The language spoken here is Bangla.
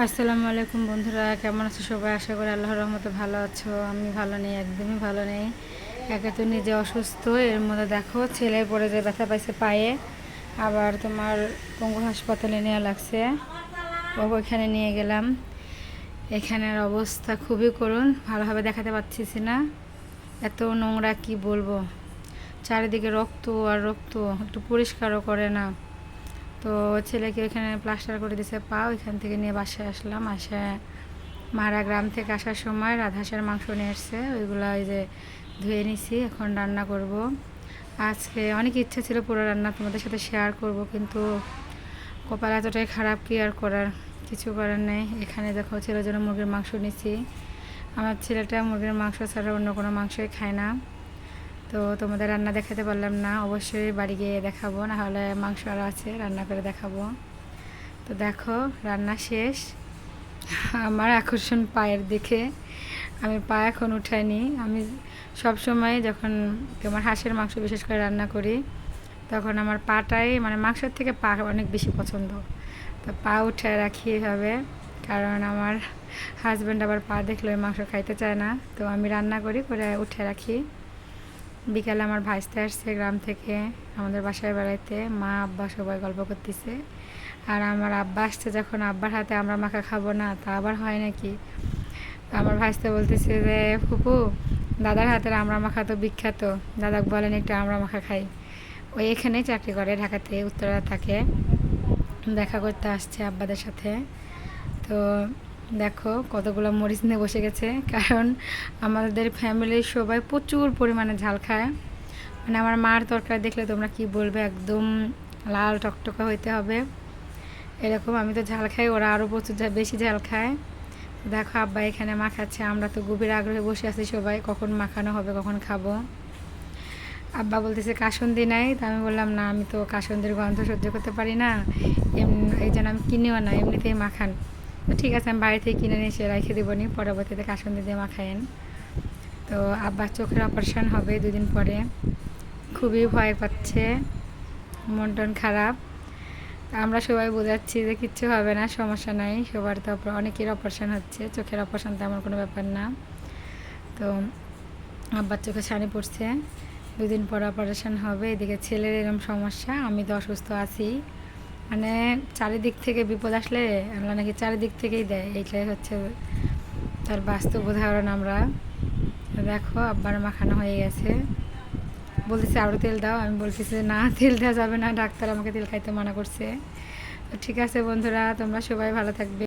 আসসালামু আলাইকুম বন্ধুরা, কেমন আছো সবাই? আশা করি আল্লাহর রহমতে ভালো আছো। আমি ভালো নেই, একদমই ভালো নেই। একে তো নিজে অসুস্থ, এর মধ্যে দেখো ছেলে পড়ে যে ব্যথা পাইছে পায়ে। আবার তোমার পঙ্গু হাসপাতালে নেওয়া লাগছে। ও ওইখানে নিয়ে গেলাম। এখানের অবস্থা খুবই করুন ভালোভাবে দেখাতে পারছিস না। এত নোংরা কি বলব? চারিদিকে রক্ত আর রক্ত, একটু পরিষ্কারও করে না। তো ছেলেকে ওইখানে প্লাস্টার করে দিছে, পা ওইখান থেকে নিয়ে বাসায় আসলাম। আসে মারা গ্রাম থেকে আসার সময় রাধাসের মাংস নিয়ে এসছে ওইগুলো ওই যে ধুয়ে নিছি, এখন রান্না করব। আজকে অনেক ইচ্ছে ছিল পুরো রান্না তোমাদের সাথে শেয়ার করব, কিন্তু কপাল এতটাই খারাপ কি আর করার, কিছু করার নেই। এখানে দেখো ছেলের জন্য মুরগির মাংস নিছি। আমার ছেলেটা মুরগির মাংস ছাড়া অন্য কোনো মাংসই খায় না। তো তোমাদের রান্না দেখাতে পারলাম না। অবশ্যই বাড়ি গিয়ে দেখাবো না হলে মাংস আরও আছে, রান্না করে দেখাবো। তো দেখো, রান্না শেষ। আমার আকর্ষণ পায়ের দিকে। আমি পা এখন উঠাইনি। আমি সব সময় যখন তোমার হাঁসের মাংস বিশেষ করে রান্না করি, তখন আমার পাটাই মানে মাংসের থেকে পা অনেক বেশি পছন্দ। তো পা উঠে রাখি এভাবে, কারণ আমার হাজব্যান্ড আবার পা দেখলে মাংস খাইতে চায় না। তো আমি রান্না করি, করে উঠে রাখি। বিকালে আমার ভাইস্তে আসছে গ্রাম থেকে, আমাদের বাসায় বেড়াইতে। মা আব্বা সবাই গল্প করতেছে। আর আমার আব্বা আসছে যখন আব্বার হাতে আমরা মাখা খাব না, তা আবার হয় নাকি? আমার ভাইস্তে বলতেছে যে, ফুপু, দাদার হাতের আমরা মাখা তো বিখ্যাত। দাদা বলেন একটু আমরা মাখা খাই। ওই এখানেই চাকরি করে, ঢাকাতে, উত্তরা থাকে। দেখা করতে আসছে আব্বাদের সাথে। তো দেখো কতগুলো মরিচ নিয়ে বসে গেছে। কারণ আমাদের ফ্যামিলির সবাই প্রচুর পরিমাণে ঝাল খায়। মানে আমার মার তরকারি দেখলে তোমরা কি বলবে, একদম লাল টকটকা হইতে হবে। এরকম আমি তো ঝাল খাই, ওরা আরও প্রচুর বেশি ঝাল খায়। দেখো আব্বা এখানে মাখাচ্ছে, আমরা তো গভীর আগ্রহে বসে আছি সবাই, কখন মাখানো হবে, কখন খাব। আব্বা বলতেছে, কাসন্দি নাই? তা আমি বললাম, না, আমি তো কাসন্দির গন্ধ সহ্য করতে পারি না। এই জন্য আমি কিনেও না, এমনিতেই মাখান। তো ঠিক আছে, আমি বাড়ি থেকে কিনে নিয়ে এসে রেখে দেবো নি। পরবর্তীতে কাসন্দি দিয়ে মাখায়েন তো আব্বার চোখের অপারেশন হবে দুদিন পরে। খুবই ভয় পাচ্ছে, মন টন খারাপ। আমরা সবাই বোঝাচ্ছি যে কিচ্ছু হবে না, সমস্যা নাই। সবার তো অনেকের অপারেশন হচ্ছে, চোখের অপারেশন তেমন কোনো ব্যাপার না। তো আব্বার চোখে ছানি পড়ছে। দুদিন পর অপারেশন হবে, এদিকে ছেলের এরকম সমস্যা, আমি তো অসুস্থ আছি। মানে চারিদিক থেকে বিপদ আসলে আমরা নাকি চারিদিক থেকেই দেয়। এইটাই হচ্ছে তার বাস্তব উদাহরণ আমরা। দেখো আব্বার মাখানো হয়ে গেছে। বলতেছে আরও তেল দাও। আমি বলতেছি যে, না তেল দেওয়া যাবে না। ডাক্তার আমাকে তেল খাইতে মানা করছে। ঠিক আছে বন্ধুরা তোমরা সবাই ভালো থাকবে।